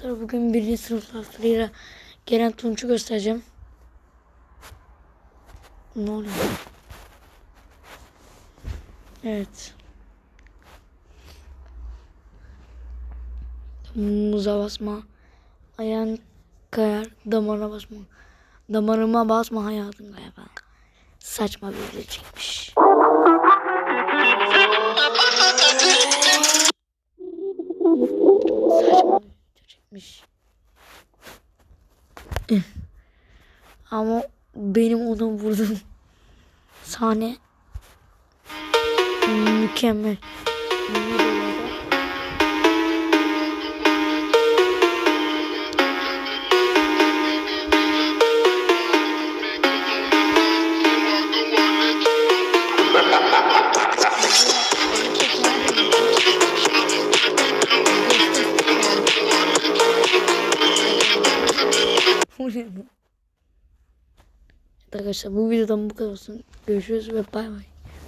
Sonra bugün birinci sınıf saflarıyla gelen Tunç'u göstereceğim. Ne oluyor? Evet. Muza basma. Ayağın kayar. Damarına basma. Damarıma basma hayatın kayar. Saçma bir video çekmiş. Eh. Ama benim onu vurdum. Sahne mükemmel. Arkadaşlar bu videodan bu kadar olsun. Görüşürüz ve bay bay.